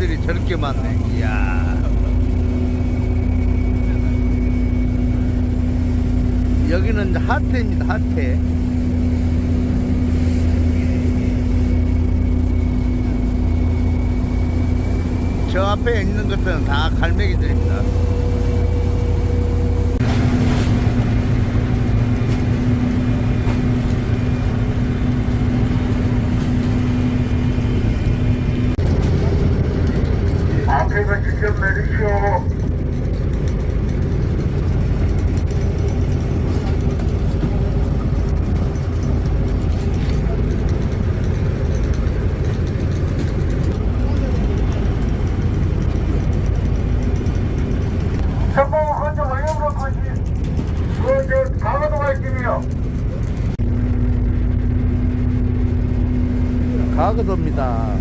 강패들이 저렇게 많네. 이야. 여기는 하태입니다, 하태. 저 앞에 있는 것들은 다 갈매기들입니다. 앞에가 직접 내리시오. 전방은 건조 완료로 거지. 그저 강화도가 있으며. 가거도입니다.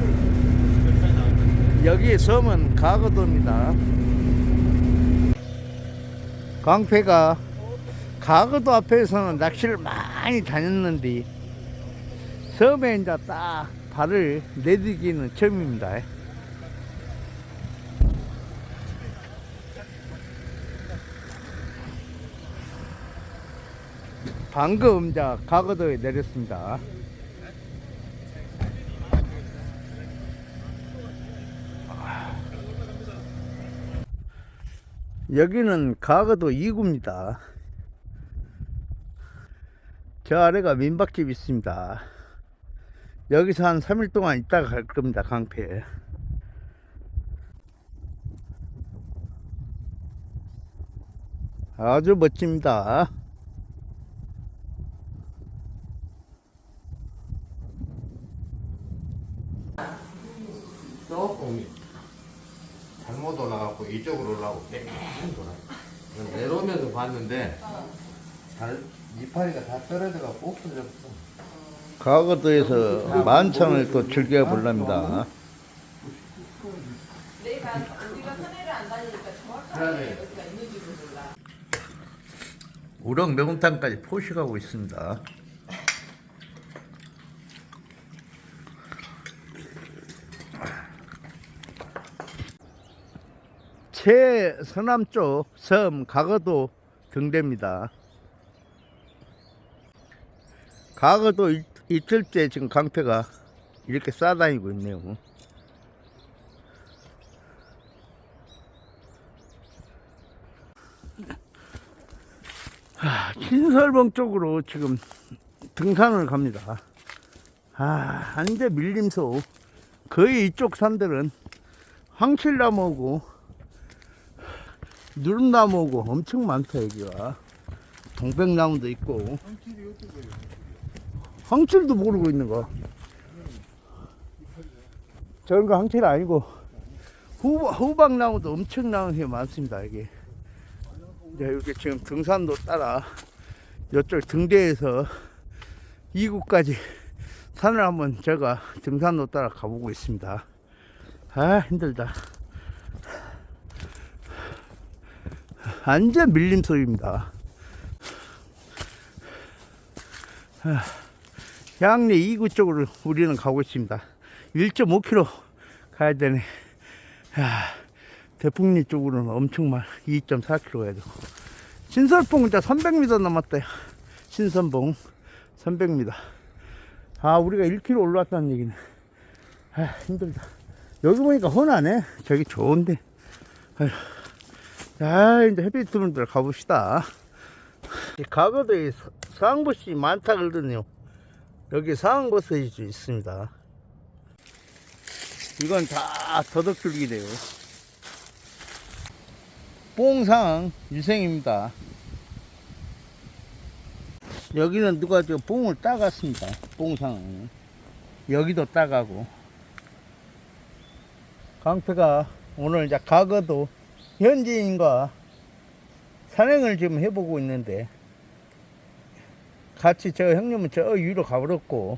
여기 섬은 가거도입니다. 광패가 가거도 앞에서는 낚시를 많이 다녔는데 섬에 이제 딱 발을 내디기는 처음입니다. 방금 이제 가거도에 내렸습니다. 여기는 가거도 2구입니다. 저 아래가 민박집 있습니다. 여기서 한 3일 동안 있다가 갈 겁니다, 강패. 아주 멋집니다. 조금 잘 못 올라가고 이쪽으로 올라가고 뺑 돌아. 내려오면서 봤는데 잘 이파리가 다 떨어져가고 없어졌어. 가거도에서 만찬을 또 즐겨보랍니다. 내가 우리가 산에를 안 다니니까 정확하게 어디가 있는지도 몰라. 우럭 매운탕까지 포식하고 있습니다. 최서남 쪽 섬 가거도 등대입니다. 가거도 이- 이틀째 지금 강패가 이렇게 싸다니고 있네요. 아, 신설봉 쪽으로 지금 등산을 갑니다. 아, 한대 밀림소. 거의 이쪽 산들은 황칠나무고, 누름나무고 엄청 많다, 여기가. 동백나무도 있고. 황칠도 모르고 있는 거. 저런 거 황칠 아니고, 후, 후박나무도 엄청나게 많습니다, 여기. 네, 이렇게 지금 등산로 따라 이쪽 등대에서 이구까지 산을 한번 제가 등산로 따라 가보고 있습니다. 아 힘들다. 완전 밀림소입니다. 아, 양내 2구 쪽으로 우리는 가고 있습니다. 1.5km 가야 되네. 아, 대풍리 쪽으로는 엄청 많 2.4km 가야 되고 신설봉 이제 300m 남았다 신선봉 300m 아 우리가 1km 올라왔다는 얘기네 아 힘들다 여기 보니까 훤하네 저기 좋은데 아휴. 아 이제 햇빛 데로 가봅시다 이 가거도에 사- 상버섯이 많다 그러더니요 여기 상버섯이 있습니다 이건 다 더덕줄기래요 뽕상 유생입니다. 여기는 누가 저 뽕을 따갔습니다. 뽕상. 여기도 따가고. 강태가 오늘 이제 가거도 현지인과 산행을 지금 해보고 있는데 같이 저 형님은 저 위로 가버렸고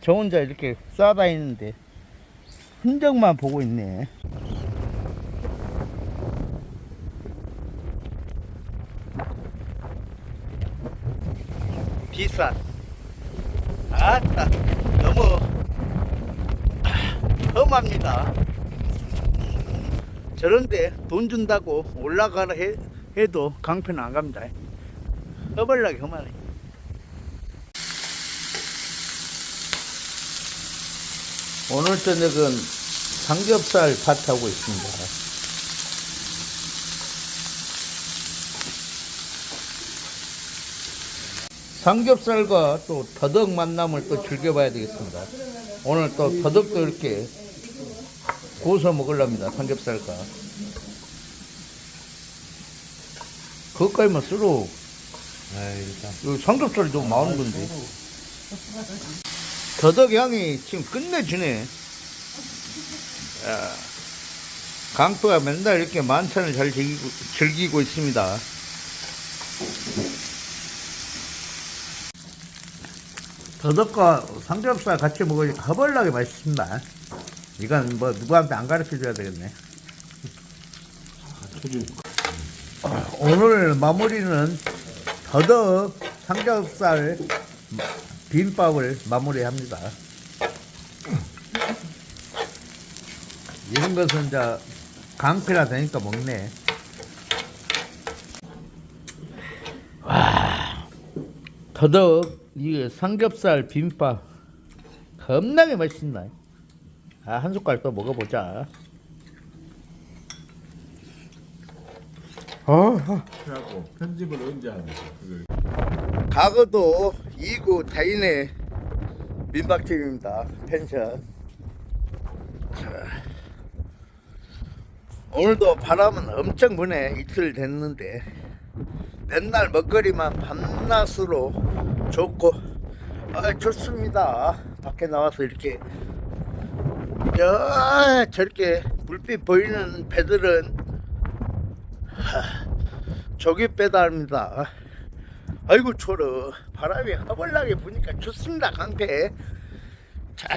저 혼자 이렇게 싸다 있는데 흔적만 보고 있네. 비싼 아따 너무 험합니다 저런데 돈 준다고 올라가라 해, 해도 강패는 안 갑니다. 허벌나게 그만해. 오늘 저녁은 삼겹살 밭하고 있습니다. 삼겹살과 또 더덕 만남을 또 즐겨봐야 되겠습니다. 오늘 또 더덕도 이렇게 구워서 먹으랍니다. 삼겹살과. 그것까지만 쓰러 아이 일단 이 삼겹살이 너무 많은 건데. 더덕 향이 지금 끝내주네. 야, 강도가 맨날 이렇게 만찬을 잘 즐기고, 즐기고 있습니다. 더덕과 삼겹살 같이 먹으니까 허벌나게 맛있습니다. 이건 뭐 누구한테 안 가르쳐 줘야 되겠네. 오늘 마무리는 더덕 삼겹살 비빔밥을 마무리합니다. 이런 것은 이제 강패라 되니까 먹네. 와, 더덕 이게 삼겹살 비빔밥 겁나게 맛있습니다. 아, 한 숟갈 또 먹어보자. 아, 그래갖고 편집을 언제 하는 거야? 그걸 과거도 2구 대인의 민박집입니다. 펜션. 자, 오늘도 바람은 엄청 부네. 이틀 됐는데 맨날 먹거리만 밤낮으로 좋고 아, 좋습니다. 밖에 나와서 이렇게 저, 저렇게 불빛 보이는 배들은 하, 조개 배달입니다. 아이고 초로. 바람이 허벌나게 부니까 좋습니다 강태. 자,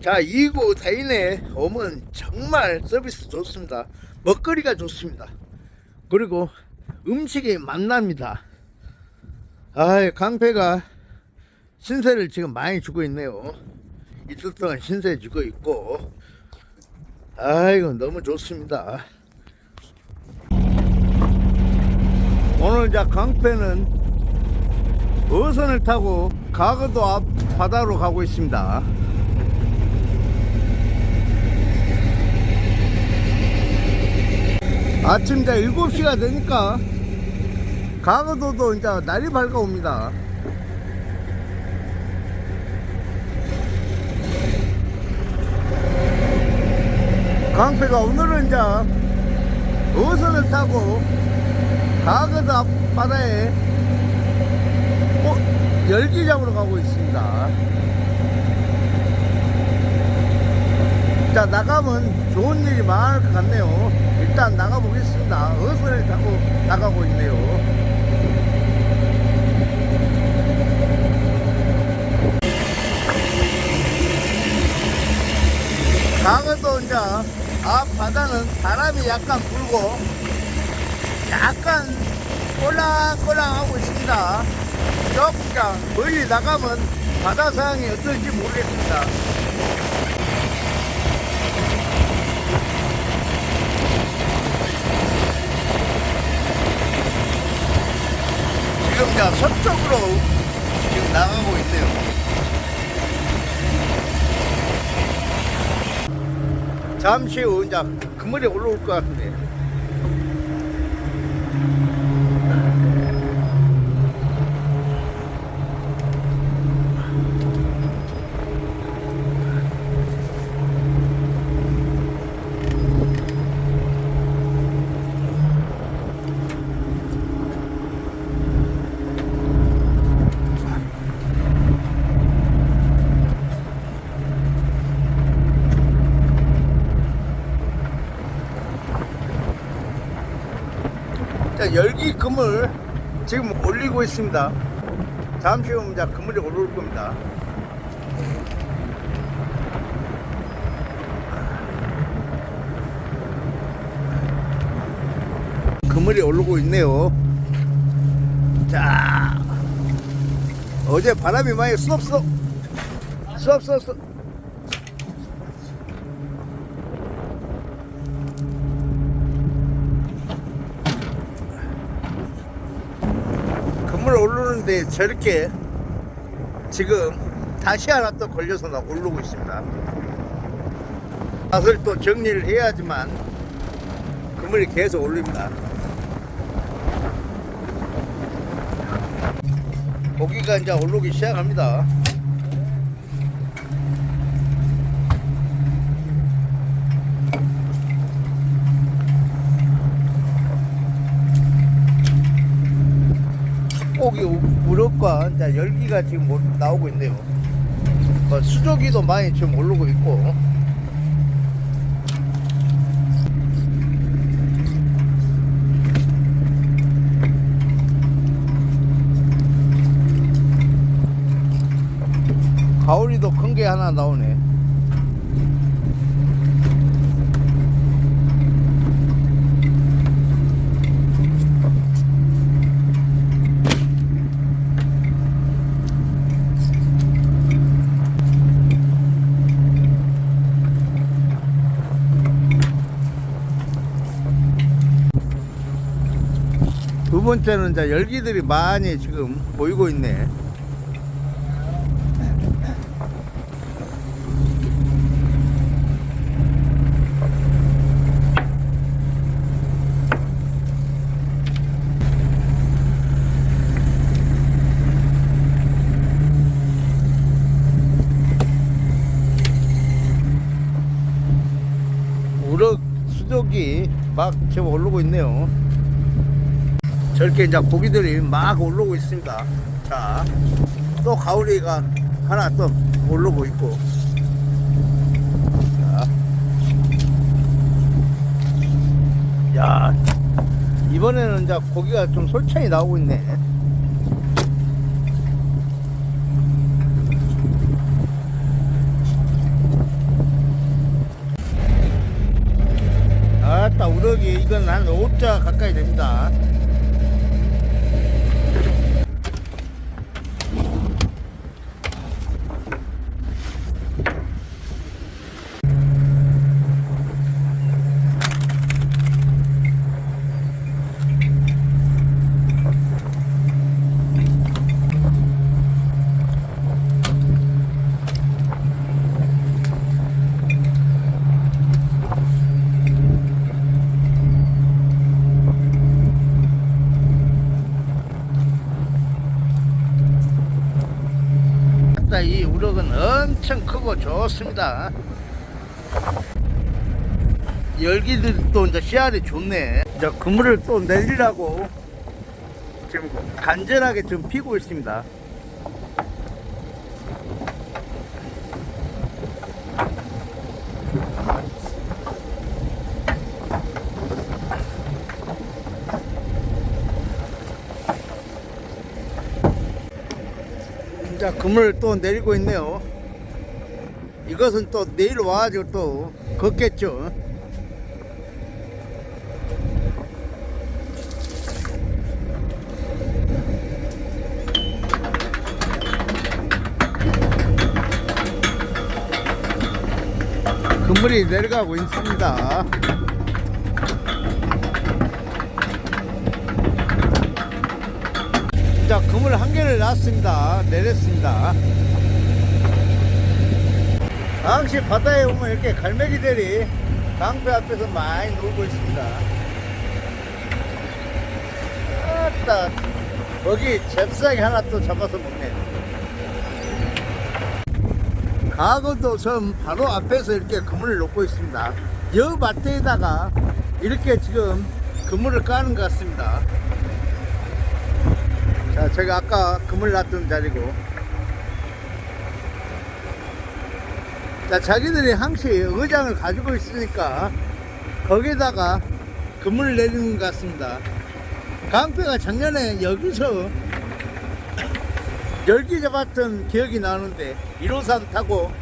자 2구 대인에 오면 정말 서비스 좋습니다. 먹거리가 좋습니다. 그리고 음식이 만납니다. 아 강패가 신세를 지금 많이 주고 있네요 이틀 동안 신세 주고 있고 아이고 너무 좋습니다 오늘 자 강패는 어선을 타고 가거도 앞 바다로 가고 있습니다. 아침 이제 7시가 되니까 가거도도 이제 날이 밝아옵니다. 강패가 오늘은 이제 어선을 타고 가거도 앞바다에 어, 열기장으로 가고 있습니다. 자, 나가면 좋은 일이 많을 것 같네요. 일단 나가보겠습니다. 어선을 타고 나가고 있네요. 강원도 이제 앞 바다는 바람이 약간 불고 약간 꼴랑꼴랑하고 있습니다. 조금 멀리 나가면 바다 상황이 어떨지 모르겠습니다. 지금 이제 서쪽으로 지금 나가고 있네요. 잠시 후 이제 그물에 올라올 것 같은데. 자, 열기 그물 올리고 있습니다. 잠시 후면 이제 그물이 올라올 겁니다. 그물이 오르고 있네요. 자, 어제 바람이 많이 수업 수업 수업 오르는데 저렇게 지금 다시 하나 또 걸려서 나 오르고 있습니다. 맛을 또 정리를 해야지만 그물이 계속 올립니다. 고기가 이제 올라오기 시작합니다. 고기 우럭과 이제 열기가 지금 올- 나오고 있네요. 어, 수조기도 많이 지금 오르고 있고. 가오리도 큰 게 하나 나오네. 두 번째는 이제 열기들이 많이 지금 보이고 있네. 우럭 수족이 막 지금 오르고 있네요. 저렇게 이제 고기들이 막 오르고 있습니다. 자, 또 가오리가 하나 또 오르고 있고. 자. 야, 이번에는 이제 고기가 좀 솔찬히 나오고 있네. 아따, 우럭이 이건 한 5자 가까이 됩니다. 아따, 이 우럭은 엄청 크고 좋습니다. 열기들도 이제 씨알이 좋네. 이제 그물을 또 내리라고 지금 간절하게 좀 피고 있습니다. 자, 그물 또 내리고 있네요. 이것은 또 내일 와가지고 또 걷겠죠. 그물이 내려가고 있습니다. 자, 그물 한 개를 놨습니다. 내렸습니다. 항시 바다에 오면 이렇게 갈매기들이 강배 앞에서 많이 놀고 있습니다. 아따, 거기 잽싸게 하나 또 잡아서 먹네. 가거도 섬 바로 앞에서 이렇게 그물을 놓고 있습니다. 여 밭에다가 이렇게 지금 그물을 까는 것 같습니다. 자, 제가 아까 그물 놨던 자리고. 자, 자기들이 항시 의장을 가지고 있으니까 거기다가 그물을 내리는 것 같습니다. 강패가 작년에 여기서 열기 잡았던 기억이 나는데 1호선 타고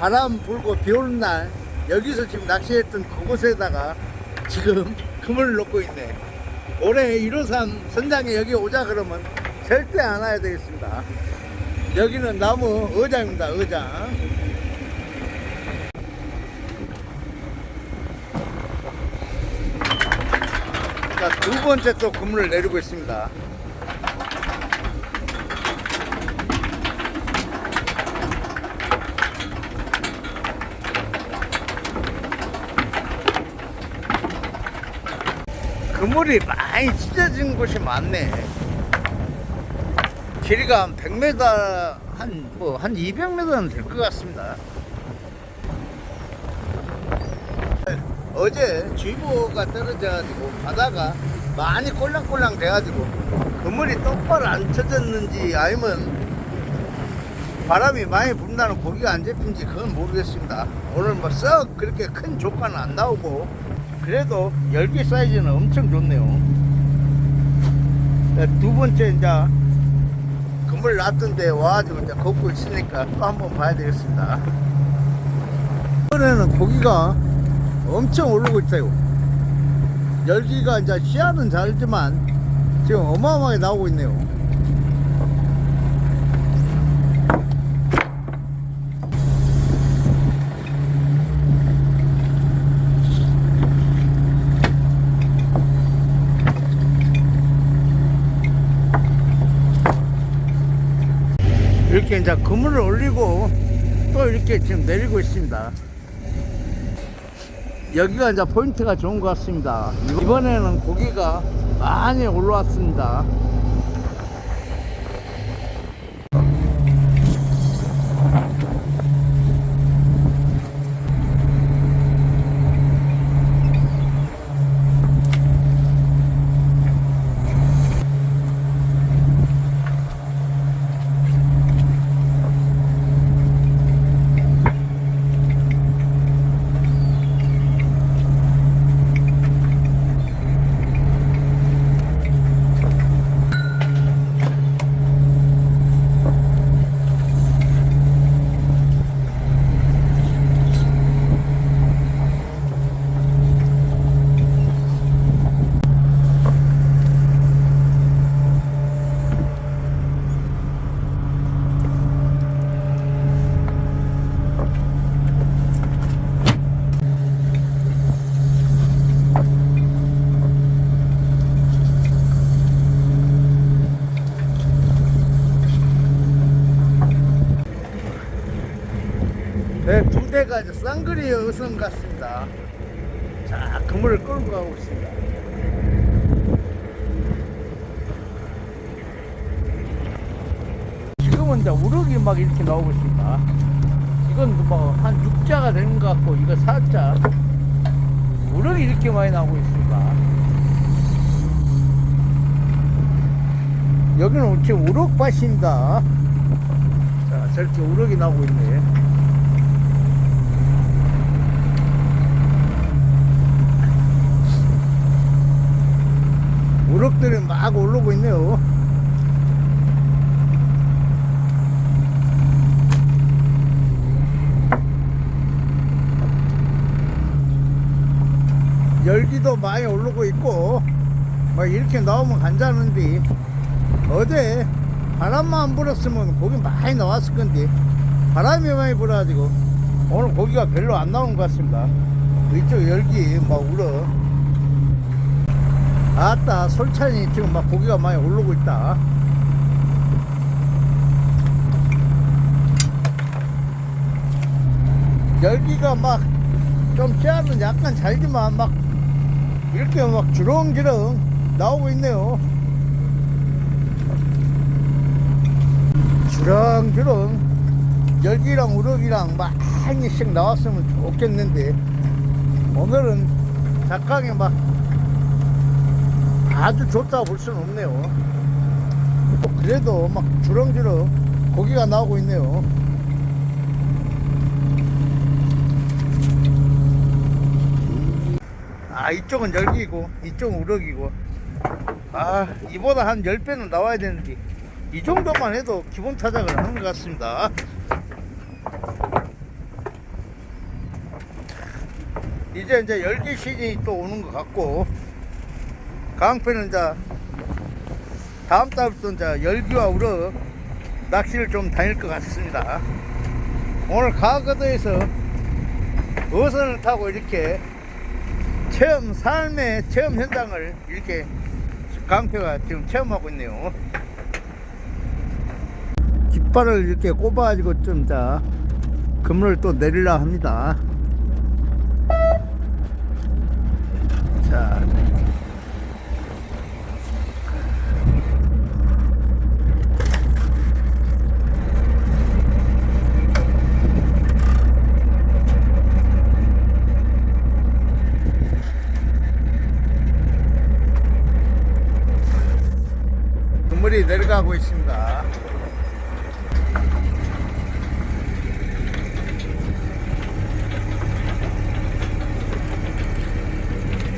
바람 불고 비 오는 날 여기서 지금 낚시했던 그곳에다가 지금 그물을 놓고 있네. 올해 1호선 선장에 여기 오자 그러면 절대 안 와야 되겠습니다. 여기는 나무 의자입니다, 의자. 두 번째 또 그물을 내리고 있습니다. 그물이 많이 찢어진 곳이 많네. 길이가 한 100m, 한, 뭐, 한 200m는 될 것 같습니다. 어제 주의보가 떨어져가지고 바다가 많이 꼴랑꼴랑 돼가지고 그물이 똑바로 안 쳐졌는지 아니면 바람이 많이 분다는 고기가 안 잡힌지 그건 모르겠습니다. 오늘 뭐 썩 그렇게 큰 조과는 안 나오고 그래도 열기 사이즈는 엄청 좋네요. 네, 두 번째 이제 그물 놨던데 와가지고 이제 걷고 있으니까 또 한번 봐야 되겠습니다. 이번에는 고기가 엄청 오르고 있어요. 열기가 이제 시야는 잘지만 지금 어마어마하게 나오고 있네요. 이렇게 이제 그물을 올리고 또 이렇게 지금 내리고 있습니다. 여기가 이제 포인트가 좋은 것 같습니다. 이번에는 고기가 많이 올라왔습니다. 네, 두 대가 쌍거리 어선 같습니다. 자, 그물을 끌고 가고 있습니다. 지금은 이제 우럭이 막 이렇게 나오고 있습니다. 이건 뭐한 6자가 되는 것 같고, 이거 4자. 우럭이 이렇게 많이 나오고 있습니다. 여기는 지금 우럭밭입니다. 자, 저렇게 우럭이 나오고 있네. 우럭들이 막 올라오고 있네요. 열기도 많이 오르고 있고, 뭐 이렇게 나오면 괜찮은데, 어제 바람만 안 불었으면 고기 많이 나왔을 건데, 바람이 많이 불어가지고, 오늘 고기가 별로 안 나온 것 같습니다. 이쪽 열기 막 울어. 아따 솔찬이 지금 막 고기가 많이 오르고 있다. 열기가 막 좀 쬐하면 약간 잘지만 막 이렇게 막 주렁주렁 나오고 있네요. 주렁주렁 열기랑 우럭이랑 많이씩 나왔으면 좋겠는데 오늘은 작강에 막 아주 좋다고 볼 수는 없네요. 또 그래도 막 주렁주렁 고기가 나오고 있네요. 아, 이쪽은 열기고, 이쪽은 우럭이고. 아, 이보다 한 10배는 나와야 되는데, 이 정도만 해도 기본 타작을 하는 것 같습니다. 이제 이제 열기 시즌이 또 오는 것 같고, 강패는 이제 다음 달부터 이제 열기와 우럭 낚시를 좀 다닐 것 같습니다. 오늘 가거도에서 어선을 타고 이렇게 체험 삶의 체험 현장을 이렇게 강표가 지금 체험하고 있네요. 깃발을 이렇게 꼽아가지고 좀 이제 그물을 또 내리려 합니다. 내려가고 있습니다.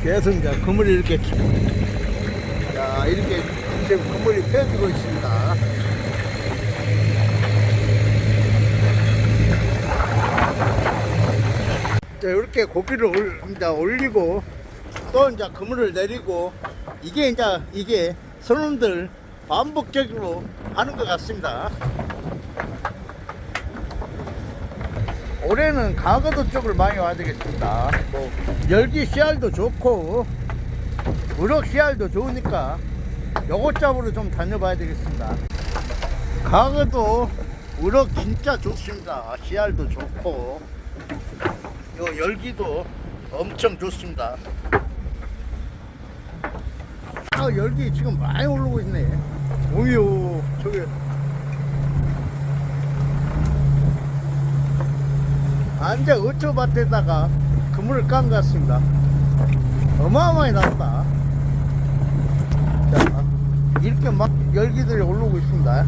계속 이제 그물이 이렇게 자 이렇게 지금 그물이 펴지고 있습니다. 자 이렇게 고기를 이제 올리고 또 이제 그물을 내리고 이게 이제 이게 손님들 반복적으로 하는 것 같습니다. 올해는 강화도 쪽을 많이 와야 되겠습니다. 뭐 열기 씨알도 좋고 우럭 씨알도 좋으니까 요것 잡으러 좀 다녀봐야 되겠습니다. 강화도 우럭 진짜 좋습니다. 씨알도 좋고 요 열기도 엄청 좋습니다. 아 열기 지금 많이 오르고 있네. 오유 저기 안제 어초밭에다가 그물을 깐 것 같습니다. 어마어마히 났다. 자, 이렇게 막 열기들이 오르고 있습니다.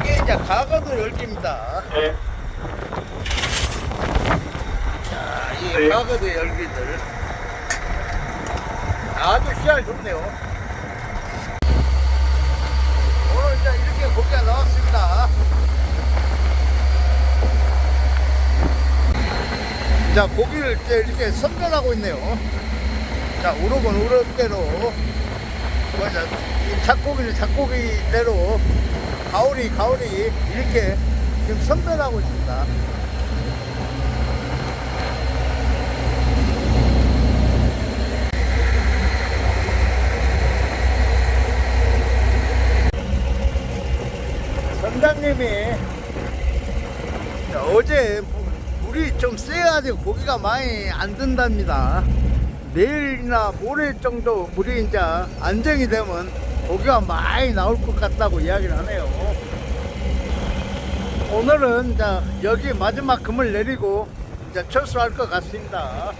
이게 이제 가거도 열기입니다. 자, 이 가거도 열기들. 아주 씨알 좋네요. 오늘 이제 이렇게 고기가 나왔습니다. 자, 고기를 이렇게 선별하고 있네요. 자, 우럭은 우럭대로, 뭐냐, 이 잡고기는 잡고기대로, 가오리, 가오리, 이렇게 지금 선별하고 있습니다. 선장님이 어제 물이 좀 세가지고 고기가 많이 안 든답니다. 내일이나 모레 정도 물이 이제 안정이 되면 고기가 많이 나올 것 같다고 이야기를 하네요. 오늘은 이제 여기 마지막 금을 내리고 이제 철수할 것 같습니다.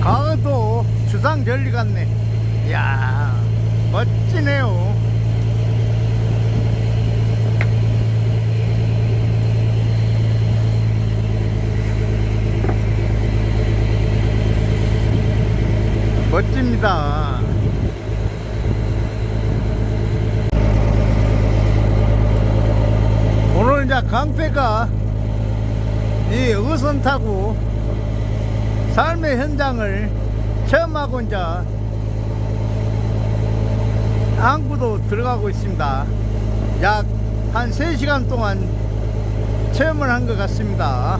강화도 주상 절리 같네. 이야, 멋지네요. 멋집니다. 오늘 이제 강패가 이 어선 타고 삶의 현장을 체험하고 이제 안구도 들어가고 있습니다. 약 한 3시간 동안 체험을 한 것 같습니다.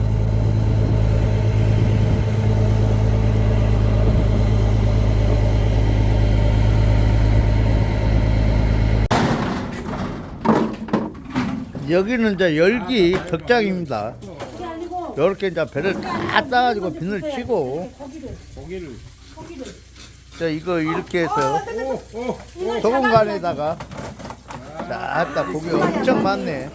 여기는 이제 열기 덕장입니다. 이렇게 이제 배를 다 따가지고 비늘 치고 자 이거 이렇게 해서 소금간에다가 싹다 고기 엄청 많네.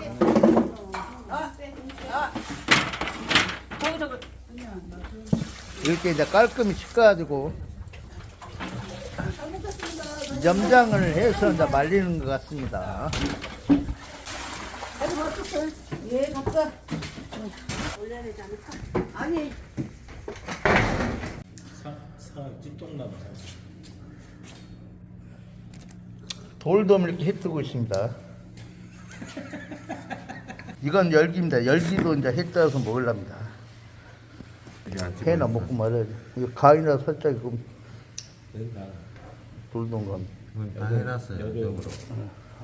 이렇게 이제 깔끔히 씻어가지고 염장을 해서 이제 말리는 것 같습니다. 예, 갔다. 아니, 돌돔 이렇게 해 뜨고 있습니다. 이건 열기입니다. 열기도 이제 해 떠서 먹으랍니다. 해나 먹고 말아야지. 이거 가위나 살짝 이거 돌돔 감. 다 해놨어요. 이쪽으로.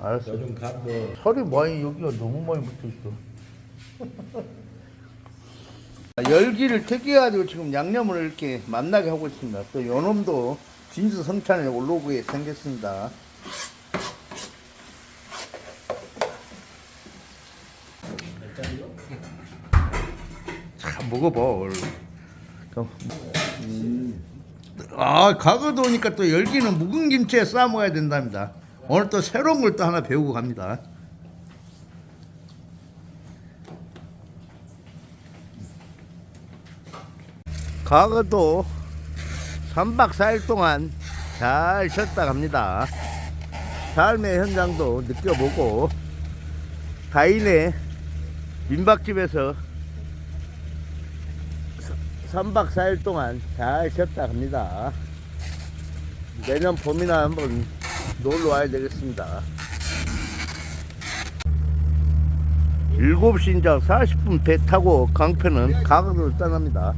알았어. 요즘 갓뭐 살이 많이 여기가 너무 많이 붙어 있어. 열기를 특이해가지고 지금 양념을 이렇게 만나게 하고 있습니다. 또 요놈도 진수 성찬에 올라오게 생겼습니다. 자, 먹어봐. 얼른. 또, 음. 아, 가거도 오니까 또 열기는 묵은 김치에 싸 먹어야 된답니다. 오늘 또 새로운 걸 또 하나 배우고 갑니다. 가거도 3박 4일 동안 잘 쉬었다 갑니다. 삶의 현장도 느껴보고 다인의 민박집에서 3박 4일 동안 잘 쉬었다 갑니다. 내년 봄이나 한번 놀러 와야 되겠습니다. 7시 이제 40분 배 타고 강편은 가각으로 떠납니다.